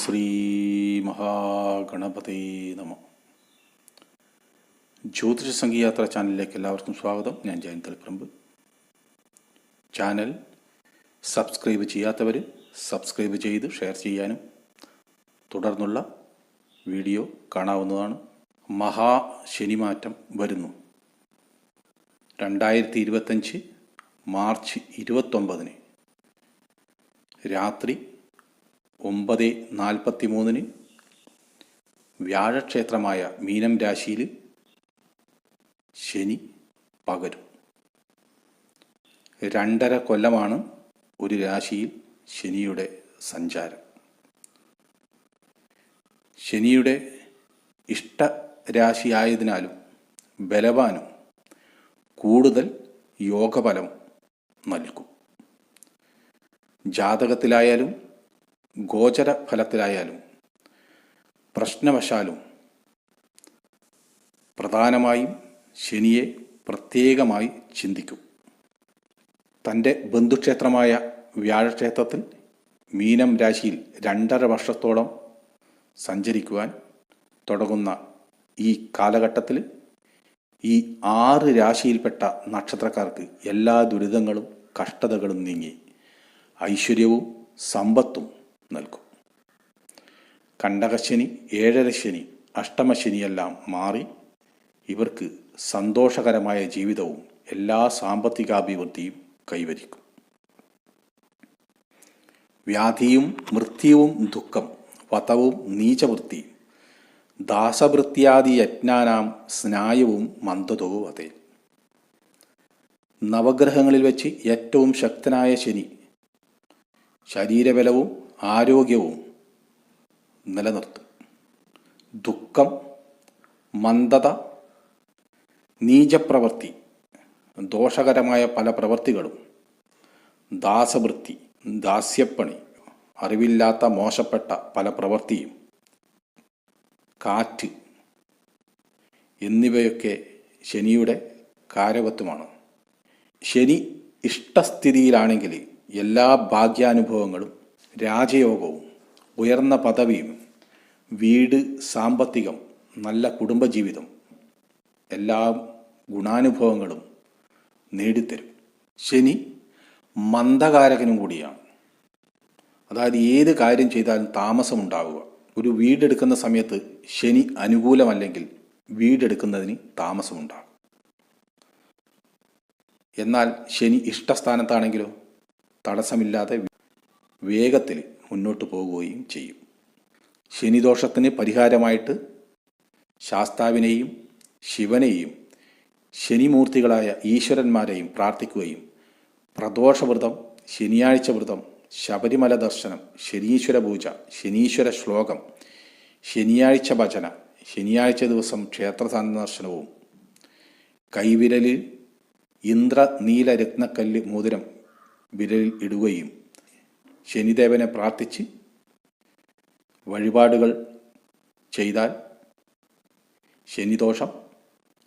ശ്രീ മഹാഗണപതി നമ. ജ്യോതിഷ സംഗീയാത്ര ചാനലിലേക്ക് എല്ലാവർക്കും സ്വാഗതം. ഞാൻ ജയൻ തളിപ്പറമ്പ്. ചാനൽ സബ്സ്ക്രൈബ് ചെയ്യാത്തവർ സബ്സ്ക്രൈബ് ചെയ്ത് ഷെയർ ചെയ്യാനും തുടർന്നുള്ള വീഡിയോ കാണാവുന്നതാണ്. മഹാ ശനിമാറ്റം വരുന്നു. രണ്ടായിരത്തി ഇരുപത്തഞ്ച് മാർച്ച് ഇരുപത്തൊമ്പതിന് രാത്രി ഒമ്പത് നാൽപ്പത്തി മൂന്നിന് വ്യാഴക്ഷേത്രമായ മീനം രാശിയിൽ ശനി പകരും. രണ്ടര കൊല്ലമാണ് ഒരു രാശിയിൽ ശനിയുടെ സഞ്ചാരം. ശനിയുടെ ഇഷ്ട രാശിയായതിനാലും ബലവാനും കൂടുതൽ യോഗഫലം നൽകും. ജാതകത്തിലായാലും ഗോചര ഫലത്തിലായാലും പ്രശ്നവശാലും പ്രധാനമായും ശനിയെ പ്രത്യേകമായി ചിന്തിക്കും. തന്റെ ബന്ധുക്ഷേത്രമായ വ്യാഴക്ഷേത്രത്തിൽ മീനം രാശിയിൽ രണ്ടര വർഷത്തോളം സഞ്ചരിക്കുവാൻ തുടങ്ങുന്ന ഈ കാലഘട്ടത്തിൽ ഈ ആറ് രാശിയിൽപ്പെട്ട നക്ഷത്രക്കാർക്ക് എല്ലാ ദുരിതങ്ങളും കഷ്ടതകളും നീങ്ങി. ഐശ്വര്യവും സമ്പത്തും നൽകും. കണ്ടകശനി ഏഴരശനി അഷ്ടമശനിയെല്ലാം മാറി ഇവർക്ക് സന്തോഷകരമായ ജീവിതവും എല്ലാ സാമ്പത്തികാഭിവൃദ്ധിയും കൈവരിക്കും. വ്യാധിയും മൃത്യുവും ദുഃഖം വതവും നീചവൃത്തിയും ദാസവൃത്യാദി യജ്ഞാനാം സ്നായവും മന്ദതോ അതേ. നവഗ്രഹങ്ങളിൽ വെച്ച് ഏറ്റവും ശക്തനായ ശനി ശരീരബലവും ആരോഗ്യവും നിലനിർത്തും. ദുഃഖം മന്ദത നീചപ്രവൃത്തി ദോഷകരമായ പല പ്രവൃത്തികളും ദാസവൃത്തി ദാസ്യപ്പണി അറിവില്ലാത്ത മോശപ്പെട്ട പല പ്രവൃത്തിയും കാറ്റ് എന്നിവയൊക്കെ ശനിയുടെ കാരകത്വമാണ്. ശനി ഇഷ്ടസ്ഥിതിയിലാണെങ്കിൽ എല്ലാ ഭാഗ്യാനുഭവങ്ങളും രാജയോഗവും ഉയർന്ന പദവിയും വീട് സാമ്പത്തികം നല്ല കുടുംബജീവിതം എല്ലാ ഗുണാനുഭവങ്ങളും നേടിത്തരും. ശനി മന്ദകാരകനും കൂടിയാണ്. അതായത് ഏത് കാര്യം ചെയ്താലും താമസമുണ്ടാവുക. ഒരു വീടെടുക്കുന്ന സമയത്ത് ശനി അനുകൂലമല്ലെങ്കിൽ വീടെടുക്കുന്നതിന് താമസമുണ്ടാകും. എന്നാൽ ശനി ഇഷ്ടസ്ഥാനത്താണെങ്കിലോ തടസ്സമില്ലാതെ വേഗത്തിൽ മുന്നോട്ട് പോകുകയും ചെയ്യും. ശനിദോഷത്തിന് പരിഹാരമായിട്ട് ശാസ്താവിനെയും ശിവനെയും ശനിമൂർത്തികളായ ഈശ്വരന്മാരെയും പ്രാർത്ഥിക്കുകയും പ്രദോഷവ്രതം ശനിയാഴ്ച വ്രതം ശബരിമല ദർശനം ശനീശ്വര പൂജ ശനീശ്വര ശ്ലോകം ശനിയാഴ്ച ഭജന ശനിയാഴ്ച ദിവസം ക്ഷേത്ര സന്ദർശനവും കൈവിരലിൽ ഇന്ദ്രനീല രത്നക്കല്ല് മോതിരം വിരലിൽ ഇടുകയും ശനിദേവനെ പ്രാർത്ഥിച്ച് വഴിപാടുകൾ ചെയ്താൽ ശനിദോഷം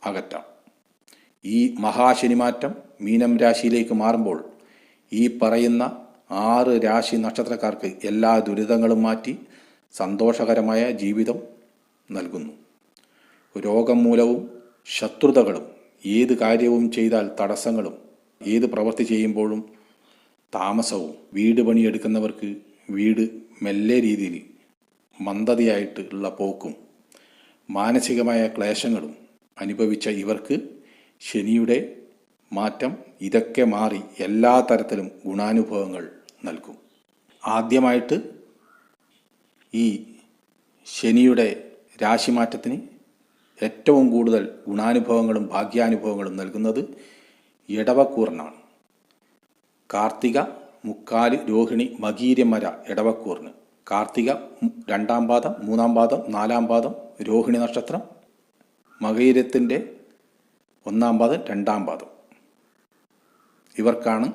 അകറ്റാം. ഈ മഹാശനിമാറ്റം മീനം രാശിയിലേക്ക് മാറുമ്പോൾ ഈ പറയുന്ന ആറ് രാശി നക്ഷത്രക്കാർക്ക് എല്ലാ ദുരിതങ്ങളും മാറ്റി സന്തോഷകരമായ ജീവിതം നൽകുന്നു. രോഗം മൂലവും ശത്രുതകളും ഏത് കാര്യവും ചെയ്താൽ തടസ്സങ്ങളും ഏത് പ്രവൃത്തി ചെയ്യുമ്പോഴും താമസവും വീട് പണിയെടുക്കുന്നവർക്ക് വീട് മെല്ലെ രീതിയിൽ മന്ദതയായിട്ട് ഉള്ള പോക്കും മാനസികമായ ക്ലേശങ്ങളും അനുഭവിച്ച ഇവർക്ക് ശനിയുടെ മാറ്റം ഇതൊക്കെ മാറി എല്ലാ തരത്തിലും ഗുണാനുഭവങ്ങൾ നൽകും. ആദ്യമായിട്ട് ഈ ശനിയുടെ രാശിമാറ്റത്തിന് ഏറ്റവും കൂടുതൽ ഗുണാനുഭവങ്ങളും ഭാഗ്യാനുഭവങ്ങളും നൽകുന്നത് ഇടവക്കൂറിനാണ് കാർത്തിക മുക്കാൽ രോഹിണി മകീര്യമര ഇടവക്കൂറിന് കാർത്തിക രണ്ടാം പാദം മൂന്നാം പാദം നാലാം പാദം രോഹിണി നക്ഷത്രം. മകീരത്തിന്റെ ഒന്നാം പാദം രണ്ടാം പാദം. ഇവർക്കാണ്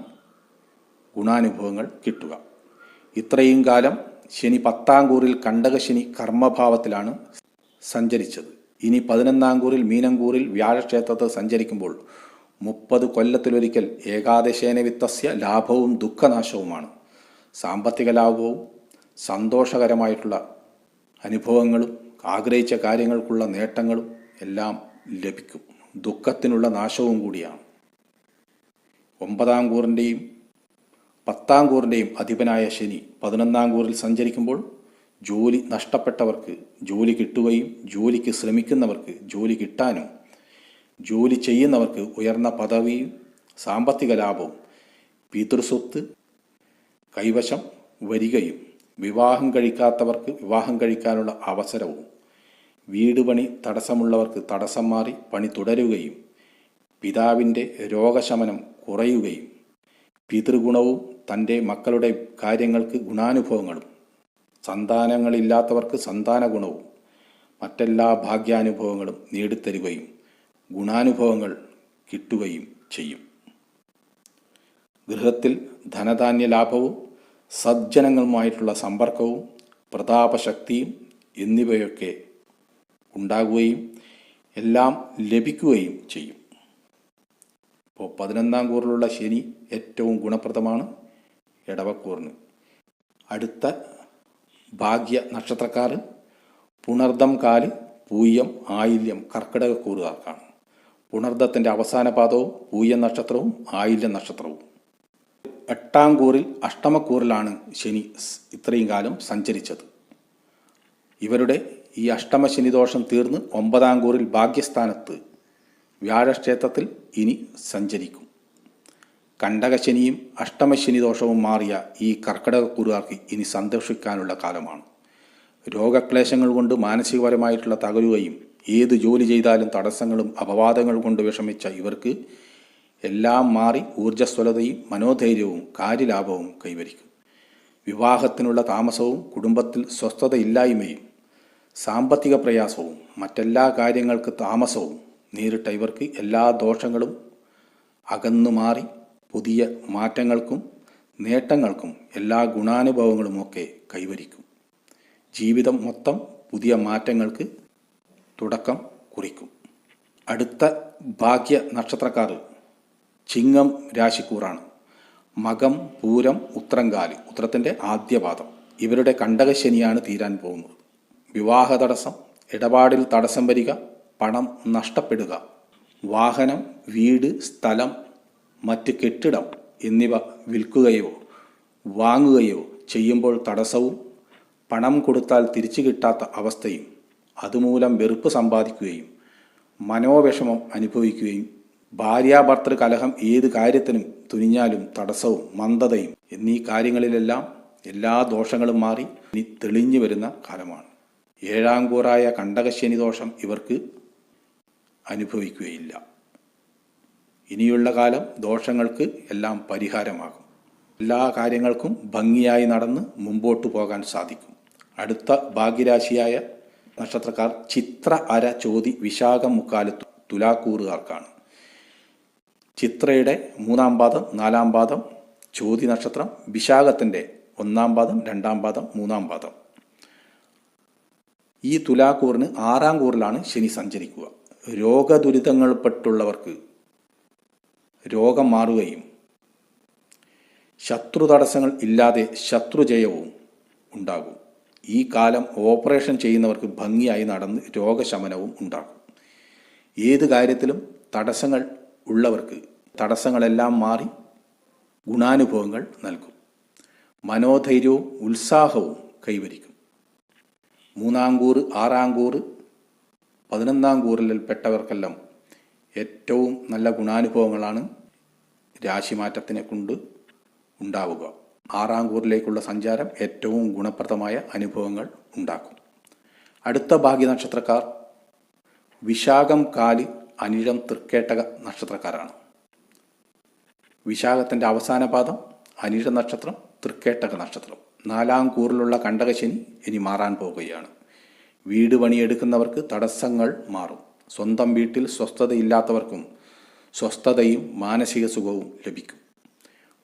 ഗുണാനുഭവങ്ങൾ കിട്ടുക. ഇത്രയും കാലം ശനി പത്താം കൂറിൽ കണ്ടകശനി കർമ്മഭാവത്തിലാണ് സഞ്ചരിച്ചത്. ഇനി പതിനൊന്നാം കൂറിൽ മീനങ്കൂറിൽ വ്യാഴക്ഷേത്രത്തിൽ സഞ്ചരിക്കുമ്പോൾ മുപ്പത് കൊല്ലത്തിലൊരിക്കൽ ഏകാദശേന വിത്തസ്യ ലാഭവും ദുഃഖനാശവുമാണ്. സാമ്പത്തിക ലാഭവും സന്തോഷകരമായിട്ടുള്ള അനുഭവങ്ങളും ആഗ്രഹിച്ച കാര്യങ്ങൾക്കുള്ള നേട്ടങ്ങളും എല്ലാം ലഭിക്കും. ദുഃഖത്തിനുള്ള നാശവും കൂടിയാണ്. ഒമ്പതാം കൂറിന്റെയും പത്താം കൂറിന്റെയും അധിപനായ ശനി പതിനൊന്നാം കൂറിൽ സഞ്ചരിക്കുമ്പോൾ ജോലി നഷ്ടപ്പെട്ടവർക്ക് ജോലി കിട്ടുകയും ജോലിക്ക് ശ്രമിക്കുന്നവർക്ക് ജോലി കിട്ടാനും ജോലി ചെയ്യുന്നവർക്ക് ഉയർന്ന പദവിയും സാമ്പത്തിക ലാഭവും പിതൃസ്വത്ത് കൈവശം വരികയും വിവാഹം കഴിക്കാത്തവർക്ക് വിവാഹം കഴിക്കാനുള്ള അവസരവും വീട് പണി തടസ്സമുള്ളവർക്ക് തടസ്സം മാറി പണി തുടരുകയും പിതാവിന്റെ രോഗശമനം കുറയുകയും പിതൃഗുണവും തന്റെ മക്കളുടെ കാര്യങ്ങൾക്ക് ഗുണാനുഭവങ്ങളും സന്താനങ്ങളില്ലാത്തവർക്ക് സന്താന ഗുണവും മറ്റെല്ലാ ഭാഗ്യാനുഭവങ്ങളും നേടിത്തരുകയും ഗുണാനുഭവങ്ങൾ കിട്ടുകയും ചെയ്യും. ഗൃഹത്തിൽ ധനധാന്യ ലാഭവും സജ്ജനങ്ങളുമായിട്ടുള്ള സമ്പർക്കവും പ്രതാപശക്തിയും എന്നിവയൊക്കെ ഉണ്ടാകുകയും എല്ലാം ലഭിക്കുകയും ചെയ്യും. ഇപ്പോൾ പതിനൊന്നാം കൂറിലുള്ള ശനി ഏറ്റവും ഗുണപ്രദമാണ് ഇടവക്കൂറിന് അടുത്ത ഭാഗ്യ നക്ഷത്രക്കാർ പുണർദം കാൽ പൂയം ആയില്യം കർക്കിടക കൂറുകാർക്കാണ്. പുണർദത്തിന്റെ അവസാന പാദവും പൂയം നക്ഷത്രവും ആയില്യ നക്ഷത്രവും. എട്ടാം കൂറിൽ അഷ്ടമക്കൂറിലാണ് ശനി ഇത്രയും കാലം സഞ്ചരിച്ചത്. ഇവരുടെ ഈ അഷ്ടമ ശനിദോഷം തീർന്ന് ഒമ്പതാം കൂറിൽ ഭാഗ്യസ്ഥാനത്ത് വ്യാഴക്ഷേത്രത്തിൽ ഇനി സഞ്ചരിക്കും. കണ്ടകശനിയും അഷ്ടമശനിദോഷവും മാറിയ ഈ കർക്കിടകക്കുറുകാർക്ക് ഇനി സന്തോഷിക്കാനുള്ള കാലമാണ്. രോഗക്ലേശങ്ങൾ കൊണ്ട് മാനസികപരമായിട്ടുള്ള തകരുകയും ഏത് ജോലി ചെയ്താലും തടസ്സങ്ങളും അപവാദങ്ങളും കൊണ്ട് വിഷമിച്ച ഇവർക്ക് എല്ലാം മാറി ഊർജസ്വലതയും മനോധൈര്യവും കാര്യലാഭവും കൈവരിക്കും. വിവാഹത്തിനുള്ള താമസവും കുടുംബത്തിൽ സ്വസ്ഥതയില്ലായ്മയും സാമ്പത്തിക പ്രയാസവും മറ്റെല്ലാ കാര്യങ്ങൾക്ക് താമസവും നേരിട്ട ഇവർക്ക് എല്ലാ ദോഷങ്ങളും അകന്നു മാറി പുതിയ മാറ്റങ്ങൾക്കും നേട്ടങ്ങൾക്കും എല്ലാ ഗുണാനുഭവങ്ങളുമൊക്കെ കൈവരിക്കും. ജീവിതം മൊത്തം പുതിയ മാറ്റങ്ങൾക്ക് തുടക്കം കുറിക്കും. അടുത്ത ഭാഗ്യ നക്ഷത്രക്കാർ ചിങ്ങം രാശിക്കൂറാണ്. മകം പൂരം ഉത്രങ്കാലി ഉത്രത്തിന്റെ ആദ്യപാദം ഇവരുടെ കണ്ടകശനിയാണ് തീരാൻ പോകുന്നത്. വിവാഹ തടസ്സം ഇടപാടിൽ തടസ്സം വരിക പണം നഷ്ടപ്പെടുക വാഹനം വീട് സ്ഥലം മറ്റ് കെട്ടിടം എന്നിവ വിൽക്കുകയോ വാങ്ങുകയോ ചെയ്യുമ്പോൾ തടസ്സവും പണം കൊടുത്താൽ തിരിച്ചു കിട്ടാത്ത അവസ്ഥയും അതുമൂലം വെറുപ്പ് സമ്പാദിക്കുകയും മനോവിഷമം അനുഭവിക്കുകയും ഭാര്യാഭർത്തൃ കലഹം ഏത് കാര്യത്തിനും തുനിഞ്ഞാലും തടസ്സവും മന്ദതയും എന്നീ കാര്യങ്ങളിലെല്ലാം എല്ലാ ദോഷങ്ങളും മാറി ഇനി തെളിഞ്ഞു വരുന്ന കാലമാണ്. ഏഴാം കൂറായ കണ്ടകശനി ദോഷം ഇവർക്ക് അനുഭവിക്കുകയില്ല. ഇനിയുള്ള കാലം ദോഷങ്ങൾക്ക് എല്ലാം പരിഹാരമാകും. എല്ലാ കാര്യങ്ങൾക്കും ഭംഗിയായി നടന്ന് മുമ്പോട്ട് പോകാൻ സാധിക്കും. അടുത്ത ഭാഗ്യരാശിയായ നക്ഷത്രക്കാർ ചിത്ര അര ചോതി വിശാഖം മുക്കാൽ തുലാക്കൂറുകാർക്കാണ്. ചിത്രയുടെ മൂന്നാം പാദം നാലാം പാദം ചോതി നക്ഷത്രം വിശാഖത്തിന്റെ ഒന്നാം പാദം രണ്ടാം പാദം മൂന്നാം പാദം. ഈ തുലാക്കൂറിന് ആറാം കൂറിലാണ് ശനി സഞ്ചരിക്കുക. രോഗദുരിതങ്ങൾപ്പെട്ടുള്ളവർക്ക് രോഗം മാറുകയും ശത്രു തടസ്സങ്ങൾ ഇല്ലാതെ ശത്രുജയവും ഉണ്ടാകും. ഈ കാലം ഓപ്പറേഷൻ ചെയ്യുന്നവർക്ക് ഭംഗിയായി നടന്ന് രോഗശമനവും ഉണ്ടാകും. ഏത് കാര്യത്തിലും തടസ്സങ്ങൾ ഉള്ളവർക്ക് തടസ്സങ്ങളെല്ലാം മാറി ഗുണാനുഭവങ്ങൾ നൽകും. മനോധൈര്യവും ഉത്സാഹവും കൈവരിക്കും. മൂന്നാം കൂറ് ആറാം കൂറ് പതിനൊന്നാം കൂറിൽപ്പെട്ടവർക്കെല്ലാം ഏറ്റവും നല്ല ഗുണാനുഭവങ്ങളാണ് രാശിമാറ്റത്തിനെ കൊണ്ട് ഉണ്ടാവുക. ആറാം കൂറിലേക്കുള്ള സഞ്ചാരം ഏറ്റവും ഗുണപ്രദമായ അനുഭവങ്ങൾ ഉണ്ടാക്കും. അടുത്ത ഭാഗ്യ നക്ഷത്രക്കാർ വിശാഖം കാൽ അനിഴം തൃക്കേട്ടക നക്ഷത്രക്കാരാണ്. വിശാഖത്തിന്റെ അവസാന പാദം അനിഴ നക്ഷത്രം തൃക്കേട്ടക നക്ഷത്രം. നാലാം കൂറിലുള്ള കണ്ടകശനി ഇനി മാറാൻ പോവുകയാണ് വീട് പണിയെടുക്കുന്നവർക്ക് തടസ്സങ്ങൾ മാറും. സ്വന്തം വീട്ടിൽ സ്വസ്ഥതയില്ലാത്തവർക്കും സ്വസ്ഥതയും മാനസിക സുഖവും ലഭിക്കും.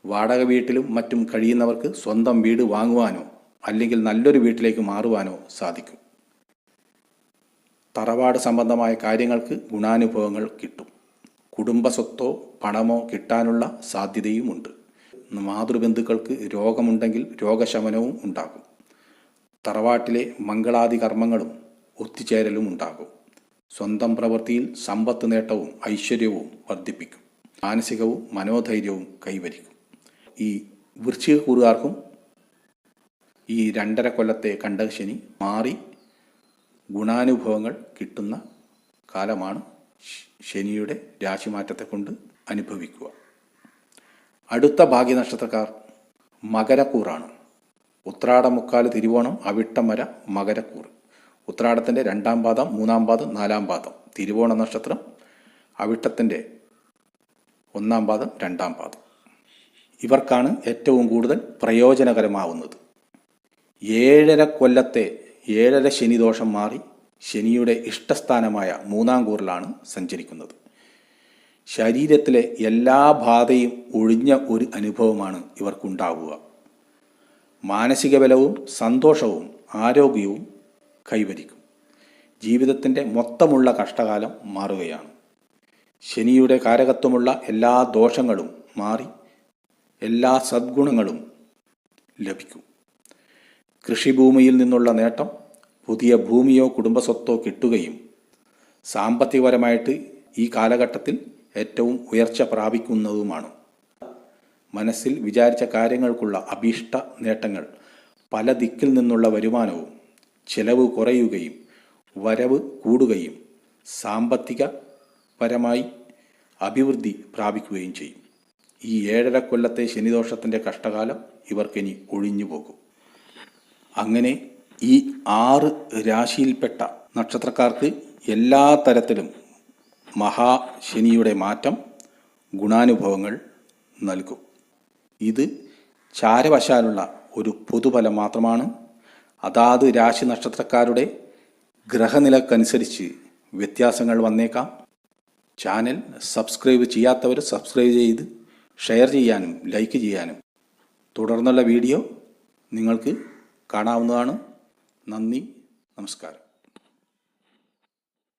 വാടക വീട്ടിലും മറ്റും കഴിയുന്നവർക്ക് സ്വന്തം വീട് വാങ്ങുവാനോ അല്ലെങ്കിൽ നല്ലൊരു വീട്ടിലേക്ക് മാറുവാനോ സാധിക്കും. തറവാട് സംബന്ധമായ കാര്യങ്ങൾക്ക് ഗുണാനുഭവങ്ങൾ കിട്ടും. കുടുംബസ്വത്തോ പണമോ കിട്ടാനുള്ള സാധ്യതയുമുണ്ട്. മാതൃബന്ധുക്കൾക്ക് രോഗമുണ്ടെങ്കിൽ രോഗശമനവും ഉണ്ടാകും. തറവാട്ടിലെ മംഗളാദി കർമ്മങ്ങളും ഒത്തുചേരലും ഉണ്ടാകും. സ്വന്തം പ്രവൃത്തിയിൽ സമ്പത്ത് നേട്ടവും ഐശ്വര്യവും വർദ്ധിപ്പിക്കും. മാനസികവും മനോധൈര്യവും കൈവരിക്കും. ഈ വൃശ്ചിക കൂറുകാർക്കും ഈ രണ്ടര കൊല്ലത്തെ കണ്ടകശനി മാറി ഗുണാനുഭവങ്ങൾ കിട്ടുന്ന കാലമാണ് ശനിയുടെ രാശിമാറ്റത്തെ കൊണ്ട് അനുഭവിക്കുക. അടുത്ത ഭാഗ്യനക്ഷത്രക്കാർ മകരക്കൂറാണ്. ഉത്രാടം മുക്കാൽ തിരുവോണം അവിട്ടം മകരക്കൂർ ഉത്രാടത്തിന്റെ രണ്ടാം പാദം മൂന്നാം പാദം നാലാം പാദം. തിരുവോണ നക്ഷത്രം അവിട്ടത്തിന്റെ ഒന്നാം പാദം രണ്ടാം പാദം. ഇവർക്കാണ് ഏറ്റവും കൂടുതൽ പ്രയോജനകരമാവുന്നത്. ഏഴര കൊല്ലത്തെ ഏഴര ശനിദോഷം മാറി ശനിയുടെ ഇഷ്ടസ്ഥാനമായ മൂന്നാം കൂറിലാണ് സഞ്ചരിക്കുന്നത്. ശരീരത്തിലെ എല്ലാ ബാധയും ഒഴിഞ്ഞ ഒരു അനുഭവമാണ് ഇവർക്കുണ്ടാവുക. മാനസിക ബലവും സന്തോഷവും ആരോഗ്യവും കൈവരിക്കും. ജീവിതത്തിന്റെ മൊത്തമുള്ള കഷ്ടകാലം മാറുകയാണ്. ശനിയുടെ കാരകത്വമുള്ള എല്ലാ ദോഷങ്ങളും മാറി എല്ലാ സദ്ഗുണങ്ങളും ലഭിക്കും. കൃഷിഭൂമിയിൽ നിന്നുള്ള നേട്ടം പുതിയ ഭൂമിയോ കുടുംബസ്വത്തോ കിട്ടുകയും സാമ്പത്തികപരമായിട്ട് ഈ കാലഘട്ടത്തിൽ ഏറ്റവും ഉയർച്ച പ്രാപിക്കുന്നതുമാണ്. മനസ്സിൽ വിചാരിച്ച കാര്യങ്ങൾക്കുള്ള അഭീഷ്ട നേട്ടങ്ങൾ പല ദിക്കിൽ നിന്നുള്ള വരുമാനവും ചെലവ് കുറയുകയും വരവ് കൂടുകയും സാമ്പത്തിക പരമായി അഭിവൃദ്ധി പ്രാപിക്കുകയും ചെയ്യും. ഈ ഏഴര കൊല്ലത്തെ ശനിദോഷത്തിന്റെ കഷ്ടകാലം ഇവർക്കിനി ഒഴിഞ്ഞു പോകും അങ്ങനെ ഈ ആറ് രാശിയിൽപ്പെട്ട നക്ഷത്രക്കാർക്ക് എല്ലാ തരത്തിലും മഹാശനിയുടെ മാറ്റം ഗുണാനുഭവങ്ങൾ നൽകും. ഇത് ചാരവശാലുള്ള ഒരു പൊതുഫലം മാത്രമാണ്. അതാത് രാശി നക്ഷത്രക്കാരുടെ ഗ്രഹനിലക്കനുസരിച്ച് വ്യത്യാസങ്ങൾ വന്നേക്കാം. ചാനൽ സബ്സ്ക്രൈബ് ചെയ്യാത്തവർ സബ്സ്ക്രൈബ് ചെയ്ത് ഷെയർ ചെയ്യാനും ലൈക്ക് ചെയ്യാനും. തുടർന്നുള്ള വീഡിയോ നിങ്ങൾക്ക് കാണാവുന്നതാണ്. നന്ദി നമസ്കാരം.